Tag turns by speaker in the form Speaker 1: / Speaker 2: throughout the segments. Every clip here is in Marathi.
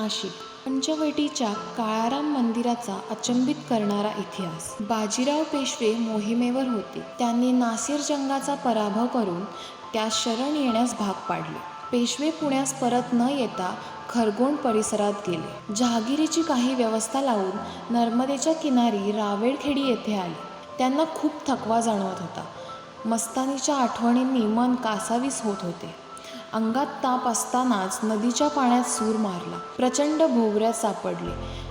Speaker 1: नाशिक. पंचवटीच्या काळाराम मंदिराचा अचंबित करणारा इतिहास. बाजीराव पेशवे मोहिमेवर होते. त्यांनी नासिर जंगाचा पराभव करून त्यास शरण येण्यास भाग पाडले. पेशवे पुण्यास परत न येता खरगोण परिसरात गेले. जहागिरीची काही व्यवस्था लावून नर्मदेच्या किनारी रावेळखेडी येथे आले. त्यांना खूप थकवा जाणवत होता. मस्तानीच्या आठवणींनी मन कासावीस होत होते. अंगात ताप असतानाच नदीच्या पाण्यात सूर मारला. प्रचंड भोवऱ्यात सापडले.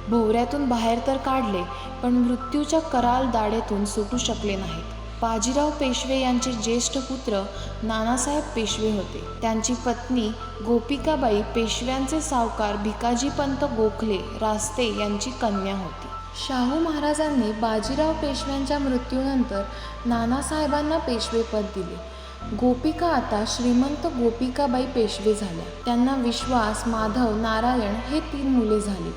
Speaker 1: भोवऱ्यातून बाहेर तर काढले पण मृत्यूच्या कराल दाढेतून सुटू शकले नाहीत. बाजीराव पेशवे यांचे ज्येष्ठ पुत्र नानासाहेब पेशवे होते. त्यांची पत्नी गोपिकाबाई पेशव्यांचे सावकार भिकाजीपंत गोखले रास्ते यांची कन्या होती. शाहू महाराजांनी बाजीराव पेशव्यांच्या मृत्यूनंतर नानासाहेबांना पेशवेपद दिले. गोपिका आता श्रीमंत गोपिकाबाई पेशवे झाल्या. त्यांना विश्वास माधव नारायण हे तीन मुले झाली.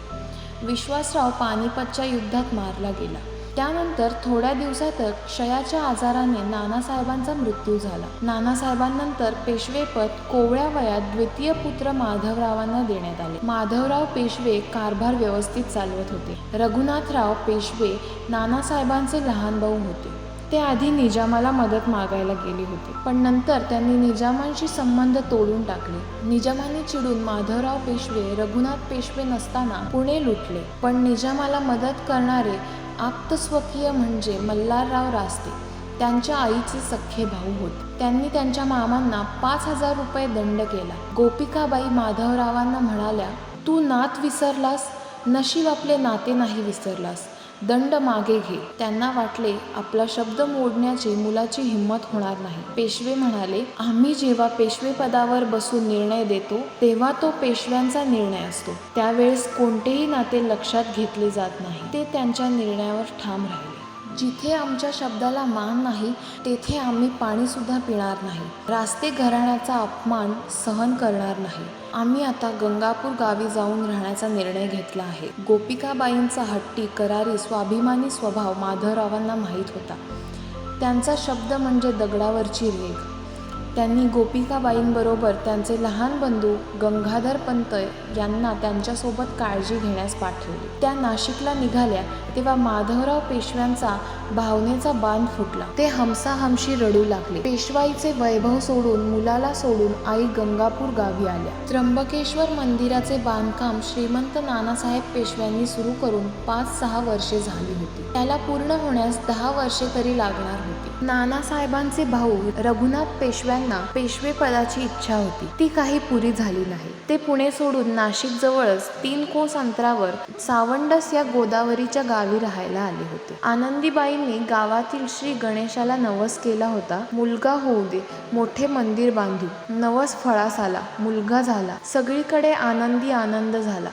Speaker 1: विश्वासराव पानिपतच्या युद्धात मारला गेला. त्यानंतर थोड्या दिवसातच क्षयाच्या आजाराने नानासाहेबांचा मृत्यू झाला. नानासाहेबांनंतर पेशवेपद कोवळ्या वयात द्वितीय पुत्र माधवरावांना देण्यात आले. माधवराव पेशवे कारभार व्यवस्थित चालवत होते. रघुनाथराव पेशवे नानासाहेबांचे लहान भाऊ होते. ते आधी निजामाला मदत मागायला गेले होते. पण नंतर त्यांनी निजामांशी संबंध तोडून टाकले. निजामाने चिडून माधवराव पेशवे रघुनाथ पेशवे नसताना पुणे लुटले. पण निजामाला मदत करणारे आप्तस्वकीय म्हणजे मल्हारराव रास्ते. त्यांच्या आईचे सख्खे भाऊ होते. त्यांनी त्यांच्या मामांना पाच हजार रुपये दंड केला. गोपिकाबाई माधवरावांना म्हणाल्या तू नात विसरलास? नशीब आपले नाते नाही विसरलास. दंड मागे घे. त्यांना वाटले आपला शब्द मोडण्याची मुलाची हिंमत होणार नाही. पेशवे म्हणाले आम्ही जेव्हा पेशवे पदावर बसून निर्णय देतो तेव्हा तो पेशव्यांचा निर्णय असतो. त्यावेळेस कोणतेही नाते लक्षात घेतले जात नाही. ते त्यांच्या निर्णयावर ठाम राहिले. जिथे आमच्या शब्दाला मान नाही तेथे आम्ही पाणीसुद्धा पिणार नाही. रास्ते घराण्याचा अपमान सहन करणार नाही. आम्ही आता गंगापूर गावी जाऊन राहण्याचा निर्णय घेतला आहे. गोपिकाबाईंचा हट्टी करारी स्वाभिमानी स्वभाव माधवरावांना माहीत होता. त्यांचा शब्द म्हणजे दगडावरची रेघ. त्यांनी गोपिकाबाईंबरोबर त्यांचे लहान बंधू गंगाधर पंत यांना त्यांच्यासोबत काळजी घेण्यास पाठवली. त्या नाशिकला निघाल्या तेव्हा माधवराव पेशव्यांचा भावनेचा बांध फुटला. ते हमसाहमशी रडू लागले. पेशवाईचे वैभव सोडून मुलाला सोडून आई गंगापूर गावी आल्या. त्र्यंबकेश्वर मंदिराचे बांधकाम श्रीमंत नानासाहेब पेशव्यांनी सुरू करून पाच सहा वर्षे झाली होती. त्याला पूर्ण होण्यास दहा वर्षे तरी लागणार होती. नानासाहेबांचे भाऊ रघुनाथ पेशव्यांना पेशवे पदाची इच्छा होती. ती काही पुरी झाली नाही. ते पुणे सोडून नाशिक जवळच तीन कोस अंतरावर सावंडस या गोदावरीच्या गावी राहायला आले होते. आनंदीबाईंनी गावातील श्री गणेशाला नवस केला होता. मुलगा होऊ दे मोठे मंदिर बांधू. नवस फळास आला मुलगा झाला. सगळीकडे आनंदी आनंद झाला.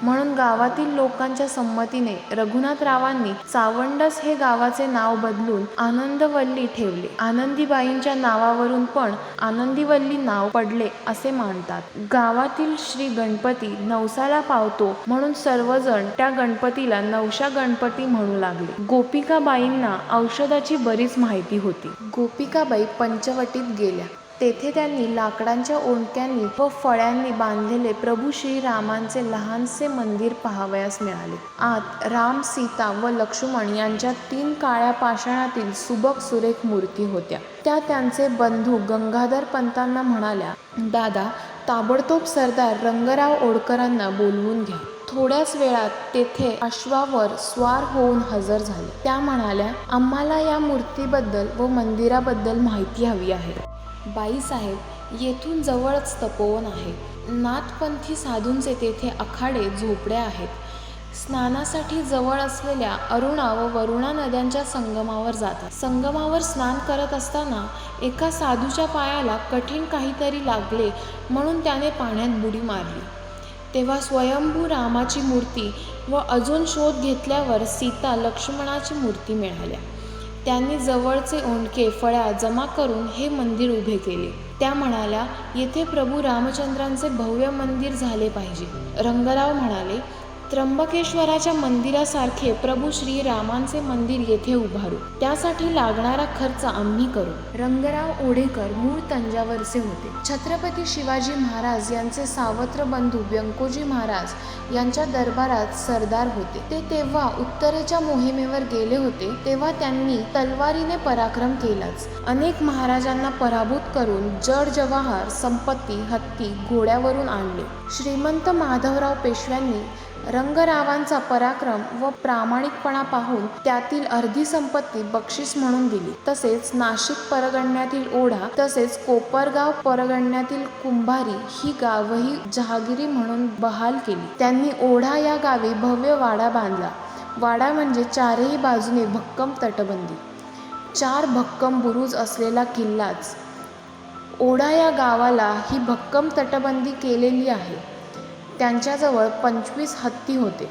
Speaker 1: म्हणून गावातील लोकांच्या संमतीने रघुनाथरावांनी चावंडस हे गावाचे नाव बदलून आनंदवल्ली ठेवले. आनंदीबाईंच्या नावावरून पण आनंदीवल्ली नाव पडले असे मानतात. गावातील श्री गणपती नवसाला पावतो म्हणून सर्वजण त्या गणपतीला नवशा गणपती म्हणू लागले. गोपिकाबाईंना औषधाची बरीच माहिती होती. गोपिकाबाई पंचवटीत गेल्या. तेथे त्यांनी लाकडांच्या ओंडक्यांनी व फळ्यांनी बांधलेले प्रभू श्रीरामांचे लहानसे मंदिर पाहावयास मिळाले. आत राम सीता व लक्ष्मण यांच्या तीन काळ्या पाषाणातील सुबक सुरेख मूर्ती होत्या. त्या त्यांचे बंधू गंगाधर पंतांना म्हणाल्या दादा ताबडतोब सरदार रंगराव ओडकरांना बोलवून घ्या. थोड्याच वेळात तेथे अश्वावर स्वार होऊन हजर झाले. त्या म्हणाल्या आम्हाला या मूर्तीबद्दल व मंदिराबद्दल माहिती हवी आहे. बाईसाहेब येथून जवळच तपोवन आहे. नाथपंथी साधूंचे तेथे आखाडे झोपड्या आहेत. स्नानासाठी जवळ असलेल्या अरुणा व वरुणा नद्यांच्या संगमावर जातात. संगमावर स्नान करत असताना एका साधूच्या पायाला कठीण काहीतरी लागले म्हणून त्याने पाण्यात बुडी मारली. तेव्हा स्वयंभू रामाची मूर्ती व अजून शोध घेतल्यावर सीता लक्ष्मणाची मूर्ती मिळाल्या. त्यांनी जवळचे ओंडके फळ्या जमा करून हे मंदिर उभे केले. त्या म्हणाल्या येथे प्रभू रामचंद्रांचे भव्य मंदिर झाले पाहिजे. रंगराव म्हणाले त्र्यंबकेश्वराच्या मंदिरासारखे प्रभू श्रीरामांचे मंदिर येथे उभारू. त्यासाठी लागणारा खर्च आम्ही करू. रंगराव ओढेकर मूळ तंजावरचे होते. छत्रपती शिवाजी महाराज यांचे सावत्र बंधू व्यंकोजी महाराज यांच्या दरबारात सरदार होते. ते तेव्हा उत्तरेच्या मोहिमेवर गेले होते तेव्हा त्यांनी तलवारीने पराक्रम केलाच. अनेक महाराजांना पराभूत करून जड जवाहर संपत्ती हत्ती घोड्यावरून आणले. श्रीमंत माधवराव पेशव्यांनी रंगरावांचा पराक्रम व प्रामाणिकपणा पाहून त्यातील अर्धी संपत्ती बक्षीस म्हणून दिली. तसेच नाशिक परगण्यातील ओढा तसेच कोपरगाव परगण्यातील कुंभारी ही गावही जहागिरी म्हणून बहाल केली. त्यांनी ओढा या गावी भव्य वाडा बांधला. वाडा म्हणजे चारही बाजूने भक्कम तटबंदी. चार भक्कम बुरुज असलेला किल्लाच. ओढा या गावाला ही भक्कम तटबंदी केलेली आहे. त्यांच्याजवळ पंचवीस हत्ती होते.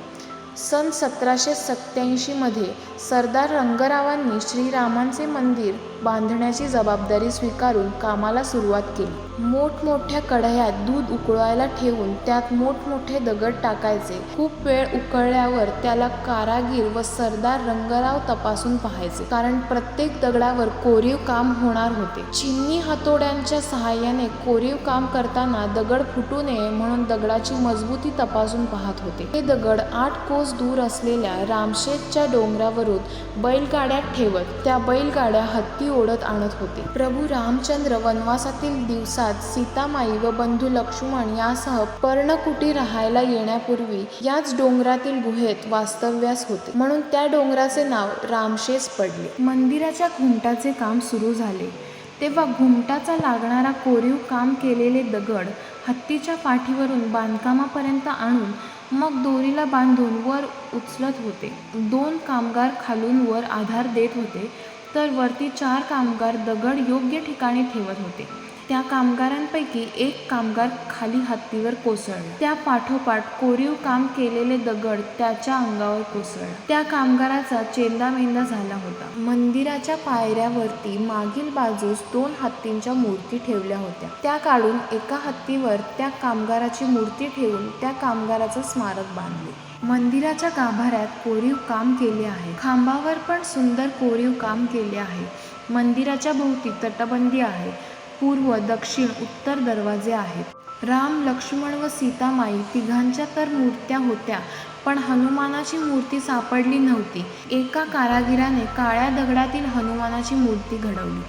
Speaker 1: सन सतराशे सत्याऐंशीमध्ये सरदार रंगरावांनी श्रीरामांचे मंदिर बांधण्याची जबाबदारी स्वीकारून कामाला सुरुवात केली. मोठमोठ्या कढयात दूध उकळायला ठेवून त्यात मोठमोठे दगड टाकायचे. खूप वेळ उकळल्यावर त्याला कारागीर व सरदार रंगराव तपासून पाहायचे. कारण प्रत्येक दगडावर कोरीव काम होणार होते. चिन्नी हातोड्यांच्या सहाय्याने कोरीव काम करताना दगड फुटू नये म्हणून दगडाची मजबूती तपासून पाहत होते. हे दगड आठ कोस दूर असलेल्या रामशेतच्या डोंगरावर डोंगरावरून बैलगाड्यात ठेवत त्या बैलगाड्या हत्ती ओढत आणत होते. प्रभू रामचंद्र वनवासातील दिवसात सीतामाई व बंधू लक्ष्मण यासह पर्णकुटी राहायला येण्यापूर्वी याच डोंगरातील गुहेत वास्तव्यास होते. म्हणून त्या डोंगराचे नाव रामशेस पडले. मंदिराच्या घुमटाचे काम सुरू झाले. तेव्हा घुमटाचा लागणारा कोरीव काम केलेले दगड हत्तीच्या पाठीवरून बांधकामापर्यंत आणून मग दोरीला बांधून वर उचलत होते. दोन कामगार खालून वर आधार देत होते तर वरती चार कामगार दगड योग्य ठिकाणी ठेवत होते. त्या कामगारांपैकी एक कामगार खाली हत्तीवर कोसळला. त्या पाठोपाठ कोरीव काम केलेले दगड त्याच्या अंगावर कोसळला. त्या कामगाराचा चेंदामेंदा झाला होता. मंदिराच्या पायऱ्यावरती मागील बाजूस दोन हत्तींच्या मूर्ती ठेवल्या होत्या. त्या काढून एका हत्तीवर त्या कामगाराची मूर्ती ठेवून त्या कामगाराचं स्मारक बांधले. मंदिराच्या गाभाऱ्यात कोरीव काम केले आहे. खांबावर पण सुंदर कोरीव काम केले आहे. मंदिराच्या भोवती तटबंदी आहे. पूर्व दक्षिण उत्तर दरवाजे आहेत. राम लक्ष्मण व सीतामाई तिघांच्या तर मूर्त्या होत्या पण हनुमानाची मूर्ती सापडली नव्हती. एका कारागिराने काळ्या दगडातील हनुमानाची मूर्ती घडवली.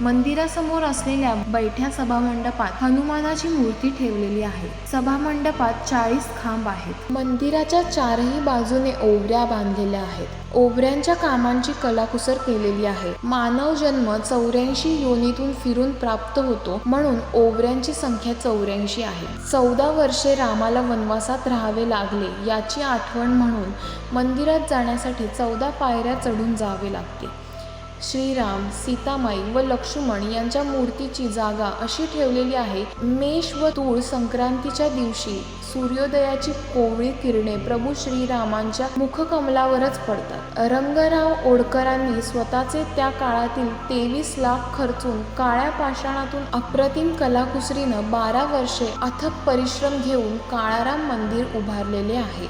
Speaker 1: मंदिरासमोर असलेल्या बैठ्या सभामंडपात हनुमानाची मूर्ती ठेवलेली आहे. सभामंडपात चाळीस खांब आहेत. मंदिराच्या चारही बाजूने ओवऱ्या बांधलेल्या आहेत. ओवऱ्यांच्या कामांची कलाकुसर केलेली आहे. मानव जन्म चौऱ्याऐंशी योनीतून फिरून प्राप्त होतो म्हणून ओवऱ्यांची संख्या चौऱ्याऐंशी आहे. चौदा वर्षे रामाला वनवासात राहावे लागले याची आठवण म्हणून मंदिरात जाण्यासाठी चौदा पायऱ्या चढून जावे लागते. श्रीराम सीतामाई व लक्ष्मण यांच्या मूर्तीची जागा अशी ठेवलेली आहे मेष व तूळ संक्रांतीच्या दिवशी. सूर्योदयाची कोवळी किरणे प्रभू श्रीरामांच्या मुखकमलावरच पडतात. रंगराव ओडकरांनी स्वतःचे त्या काळातील तेवीस लाख खर्चून काळ्या पाषाणातून अप्रतिम कलाकुसरीनं बारा वर्षे अथक परिश्रम घेऊन काळाराम मंदिर उभारलेले आहे.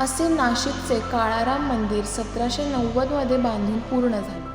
Speaker 1: असे नाशिकचे काळाराम मंदिर सतराशे नव्वदमध्ये बांधून पूर्ण झाले.